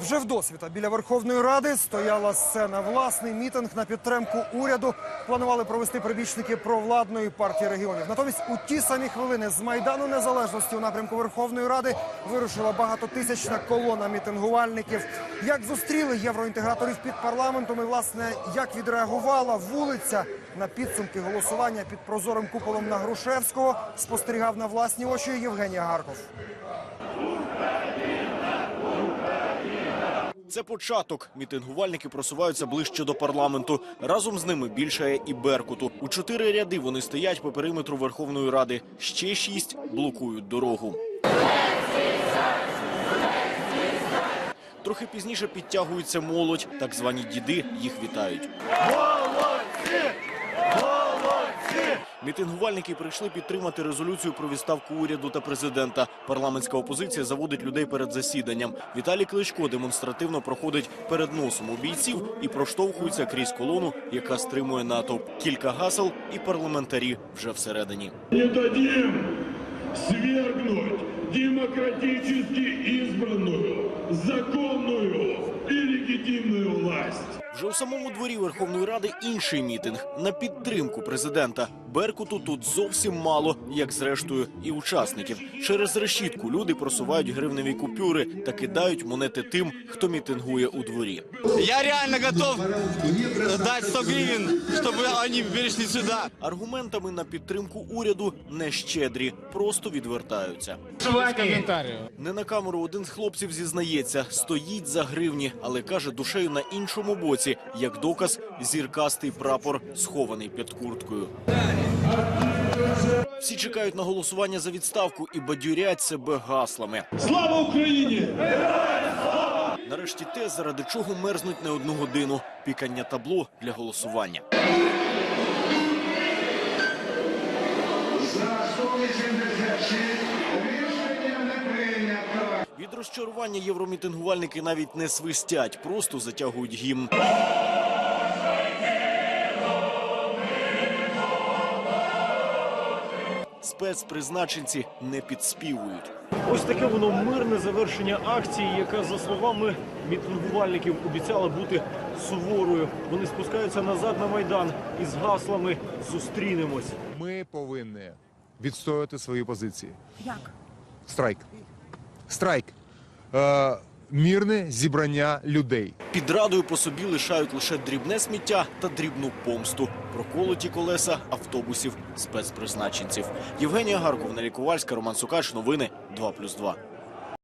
Вже вдосвіта біля Верховної Ради стояла сцена. Власний мітинг на підтримку уряду планували провести прибічники провладної партії регіонів. Натомість у ті самі хвилини з майдану незалежності у напрямку Верховної Ради вирушила багатотисячна колона мітингувальників. Як зустріли євроінтеграторів під парламентом і власне як відреагувала вулиця на підсумки голосування під прозорим куполом на Грушевського, спостерігав на власні очі Євгенія Гарков. Це початок. Мітингувальники просуваються ближче до парламенту. Разом з ними більшає і Беркуту. У чотири ряди вони стоять по периметру Верховної Ради. Ще шість блокують дорогу. Трохи пізніше підтягується молодь. Так звані діди їх вітають. Мітингувальники прийшли підтримати резолюцію про відставку уряду та президента. Парламентська опозиція заводить людей перед засіданням. Віталій Кличко демонстративно проходить перед носом у бійців і проштовхується крізь колону, яка стримує натовп. Кілька гасел і парламентарі вже всередині. Не дадим свергнуть демократически избранную, законную и легитимную власть. Вже у самому дворі Верховної Ради інший мітинг на підтримку президента. Беркуту тут зовсім мало, як зрештою і учасників. Через решітку люди просувають гривневі купюри та кидають монети тим, хто мітингує у дворі. Я реально готов дать 100 гривен, чтобы они перешли сюда. Аргументами на підтримку уряду не щедрі, просто відвертаються. Не на камеру один з хлопців зізнається, стоїть за гривні, але каже душею на іншому боці, як доказ зіркастий прапор, схований під курткою. Всі чекають на голосування за відставку і бадюрять себе гаслами. Слава Украине! Нарешті те, заради чого мерзнуть не одну годину. Пікання табло для голосування. Від розчарування євромітингувальники навіть не свистять, просто затягують гімн. Спецпризначенці не підспівують. Ось таке воно мирне завершення акції, яка за словами мітингувальників обіцяла бути суворою. Вони спускаються назад на майдан із гаслами Зустрінемось. Ми повинні відстояти свої позиції. Як? Страйк. Страйк. Е, мірне зібрання людей. Під радою по собі лишають лише дрібне сміття та дрібну помсту. Проколоті колеса автобусів спецпризначенців. Євгенія Гарков, Лікувальська, Роман Сукач. Новини 2+,2.